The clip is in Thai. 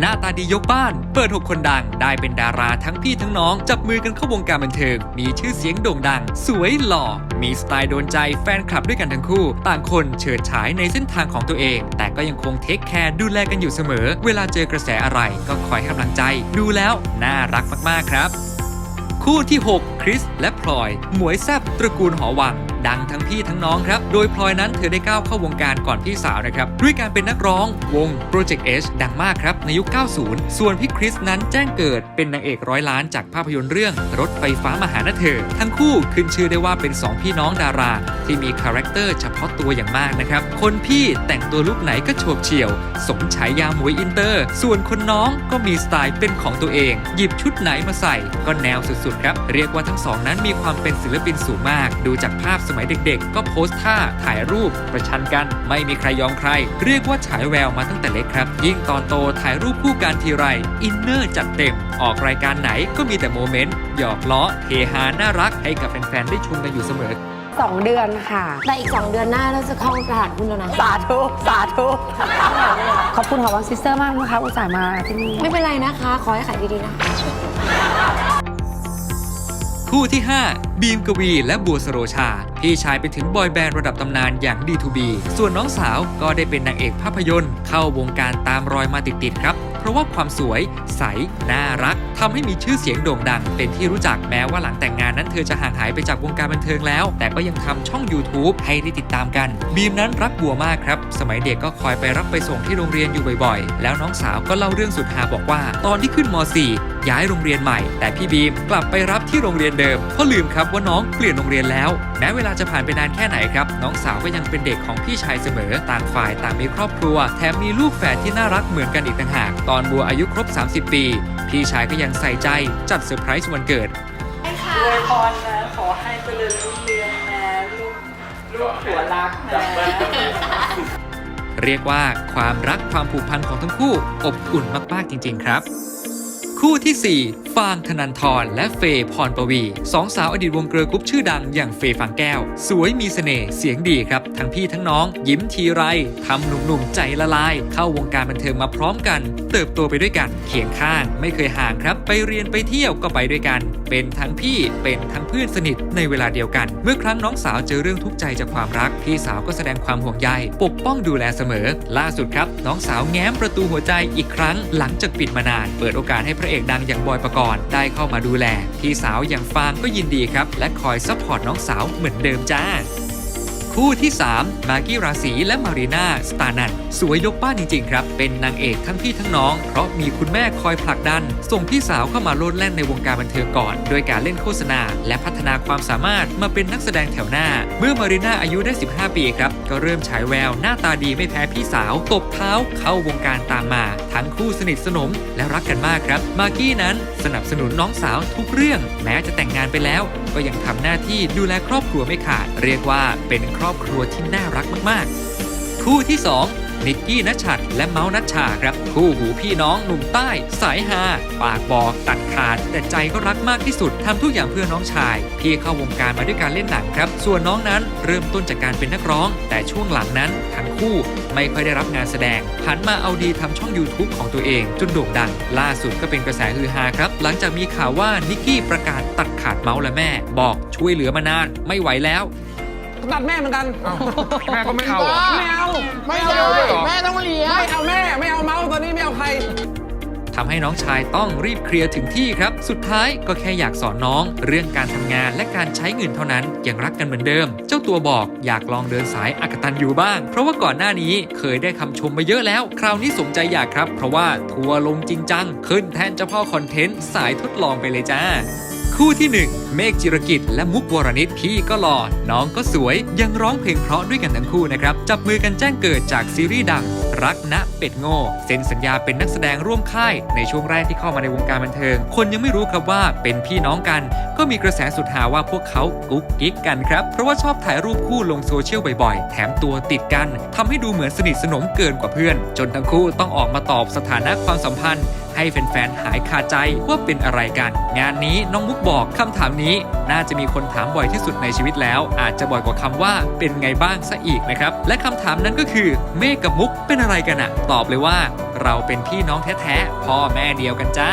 หน้าตาดียกบ้าน เปิด 6 คนดัง ได้เป็นดาราทั้งพี่ทั้งน้อง จับมือกันเข้าวงการบันเทิง มีชื่อเสียงโด่งดัง สวยหล่อ มีสไตล์โดนใจแฟนคลับด้วยกันทั้งคู่ ต่างคนเฉิดฉายในเส้นทางของตัวเอง แต่ก็ยังคงเทคแคร์ดูแลกันอยู่เสมอ เวลาเจอกระแสอะไรก็คอยให้กำลังใจ ดูแล้วน่ารักมากๆครับ คู่ที่ 6 คริสและพลอย หมวยแซบตระกูลหอวัง ดังทั้งพี่ทั้งน้องครับ โดยพลอยนั้นเธอได้ก้าวเข้าวงการก่อนพี่สาวนะครับ ด้วยการเป็นนักร้องวง Project H ดังมากครับ ในยุค 90 ส่วนพี่คริสนั้นแจ้งเกิดเป็นนางเอกร้อยล้านจากภาพยนตร์เรื่องรถไฟฟ้ามาหานเธอ ทั้งคู่ขึ้นชื่อได้ว่าเป็น 2 พี่น้องดารา ที่มีคาแรคเตอร์เฉพาะตัวอย่างมากนะครับ คนพี่แต่งตัวลุคไหนก็โฉบเฉี่ยว สมฉายาหมวยอินเตอร์ ส่วนคนน้องก็มีสไตล์เป็นของตัวเอง หยิบชุดไหนมาใส่ก็แนวสุดๆครับ เรียกว่าทั้งสองนั้นมีความเป็นศิลปินสูงมาก ดูจากภาพสมัยเด็กๆ ก็โพสท่าถ่ายรูปประชันกันไม่มีใครยอมใคร เรียกว่าฉายแววมาตั้งแต่เล็กครับ ยิ่งตอนโตถ่ายรูปคู่กันทีไรอินเนอร์จัดเต็ม ออกรายการไหนก็มีแต่โมเมนต์หยอกล้อเฮฮาน่ารักให้กับแฟนๆได้ชมกันอยู่เสมอสองเดือนค่ะ แต่อีก 2 เดือนหน้าเราจะเข้าตลาดหุ้นแล้วนะ สาธุ สาธุ ขอบคุณของวังซิสเตอร์มากนะคะ อุตส่าห์มาที่นี่ ไม่เป็นไรนะคะ ขอให้ขายดี ๆ นะคะ คู่ที่ 5 บีมกวีและบัวสโรชา พี่ชายไปถึงบอยแบนด์ระดับตำนานอย่าง D2B ส่วนน้องสาวก็ได้เป็นนางเอกภาพยนตร์ เข้าวงการตามรอยมาติดๆครับ เพราะว่าความสวย ใส น่ารักทำให้มีชื่อเสียงโด่งดัง เป็นที่รู้จักแม้ว่าหลังแต่งงานนั้นเธอจะห่างหายไปจากวงการบันเทิงแล้ว แต่ก็ยังทำช่อง YouTube ให้ได้ติดตามกัน บีมนั้นรักบัวมากครับ สมัยเด็กก็คอยไปรับไปส่งที่โรงเรียนอยู่บ่อยๆ แล้วน้องสาวก็เล่าเรื่องสุดฮาบอกว่า ตอนที่ขึ้นม .4 ย้ายโรงเรียนใหม่ แต่พี่บีมกลับไปรับที่โรงเรียนเดิมเพราะลืมครับว่าน้องเปลี่ยนโรงเรียนแล้ว แม้เวลาจะผ่านไปนานแค่ไหนครับ น้องสาวก็ยังเป็นเด็กของพี่ชายเสมอ ต่างฝ่ายต่างมีครอบครัว แถมมีลูกแฝดที่น่ารักเหมือนกันอีกต่างหาก ตอนบัวอายุครบ 30 ปี พี่ชายก็ยังใส่ใจจัดเซอร์ไพรส์วันเกิดอวยพรนะ ขอให้เจริญรุ่งเรืองนะลูกลูกหัวรักนะเรียกว่าความรักความผูกพันของทั้งคู่อบอุ่นมากๆจริง ๆ ครับ คู่ทีสี่ 4 ฟางธนันทรและเฟย์พรปวีสองสาวอดีตวงเกอร์กรุ๊ปชื่อดังอย่างเฟย์ฟางแก้ว สวยมีเสน่ห์เสียงดีครับ ทั้งพี่ทั้งน้อง ยิ้มทีไรทำหนุ่มๆใจละลาย เข้าวงการบันเทิงมาพร้อมกัน เติบโตไปด้วยกันเคียงข้างไม่เคยห่างครับ ไปเรียนไปเที่ยวก็ไปด้วยกัน เป็นทั้งพี่เป็นทั้งเพื่อนสนิทในเวลาเดียวกัน เมื่อครั้งน้องสาวเจอเรื่องทุกข์ใจจากความรักพี่สาวก็แสดงความห่วงใยปกป้องดูแลเสมอ ล่าสุดครับ น้องสาวแง้มประตูหัวใจอีกครั้ง หลังจากปิดมานาน เปิดโอกาสให้พระเอกดังอย่างบอยปกรณ์ได้เข้ามาดูแล พี่สาวอย่างฟางก็ยินดีครับ และคอยซัพพอร์ตน้องสาวเหมือนเดิมจ้า คู่ที่ 3 มากี้ราศีและมารีนาสตานันสวยยกบ้านจริงๆครับ เป็นนางเอกทั้งพี่ทั้งน้อง เพราะมีคุณแม่คอยผลักดัน ส่งพี่สาวเข้ามาโลดแล่นในวงการบันเทิงก่อน โดยการเล่นโฆษณา และพัฒนาความสามารถมาเป็นนักแสดงแถวหน้า เมื่อมารีนาอายุได้ 15 ปีครับ ก็เริ่มฉายแวว หน้าตาดีไม่แพ้พี่สาว ตบเท้าเข้าวงการตามมา ทั้งคู่สนิทสนมและรักกันมากครับ มากกี้นั้นสนับสนุนน้องสาวทุกเรื่อง แม้จะแต่งงานไปแล้ว ก็ยังทำหน้าที่ดูแลครอบครัวไม่ขาด เรียกว่าเป็นครอบครัวที่น่ารักมากๆ คู่ที่ 2 นิกกี้นัชชัดและเมาส์นัชชาครับคู่หูพี่น้องหนุ่มใต้ สายฮาปากบอกตัดขาด แต่ใจก็รักมากที่สุดทำทุกอย่างเพื่อน้องชาย พี่เข้าวงการมาด้วยการเล่นหนังครับ ส่วนน้องนั้นเริ่มต้นจากการเป็นนักร้อง แต่ช่วงหลังนั้นทั้งคู่ไม่ค่อยได้รับงานแสดงหันมาเอาดีทำช่อง YouTube ของตัวเองจนโด่งดัง ล่าสุดก็เป็นกระแสฮือฮาครับ หลังจากมีข่าวว่านิกกี้ประกาศตัดขาดเมาส์และแม่ บอกช่วยเหลือมานาน ไม่ไหวแล้ว ตัดแม่เหมือนกันแม่ก็ไม่เอาเหรอ ไม่เอาไม่เอาเลยเหรอ แม่ต้องเลี้ยงไม่เอาแม่ไม่เอาเมาส์ตอนนี้ไม่เอาใคร ทำให้น้องชายต้องรีบเคลียร์ถึงที่ครับ สุดท้ายก็แค่อยากสอนน้อง เรื่องการทำงานและการใช้เงินเท่านั้น ยังรักกันเหมือนเดิม เจ้าตัวบอกอยากลองเดินสายอักตันอยู่บ้าง เพราะว่าก่อนหน้านี้เคยได้คำชมมาเยอะแล้ว คราวนี้สมใจอยากครับ เพราะว่าทัวร์ลงจริงจังขึ้นแทนเจ้าพ่อคอนเทนต์สายทดลองไปเลยจ้า คู่ที่ 1 เมฆจิรกิจ และมุกวรนิตพี่ก็หล่อน้องก็สวยยังร้องเพลงเพราะด้วยกันทั้งคู่นะครับ จับมือกันแจ้งเกิดจากซีรีส์ดังรักนะเป็ดโง่เซ็นสัญญาเป็นนักแสดงร่วมค่ายในช่วงแรกที่เข้ามาในวงการบันเทิง คนยังไม่รู้ครับว่าเป็นพี่น้องกัน ก็มีกระแสสุดหาว่าพวกเขากุ๊กกิ๊กกันครับ เพราะว่าชอบถ่ายรูปคู่ลงโซเชียลบ่อยๆ แถมตัวติดกันทำให้ดูเหมือนสนิทสนมเกินกว่าเพื่อน จนทั้งคู่ต้องออกมาตอบสถานะความสัมพันธ์ให้แฟนๆ หายคาใจว่าเป็นอะไรกัน งานนี้น้องมุกบอกคำถามนี้ น่าจะมีคนถามบ่อยที่สุดในชีวิตแล้ว อาจจะบ่อยกว่าคำว่าเป็นไงบ้างซะอีกนะครับ และคำถามนั้นก็คือ เมฆกับมุกเป็นอะไรอะไรกันอะตอบเลยว่า เราเป็นพี่น้องแท้ๆพ่อแม่เดียวกันจ้า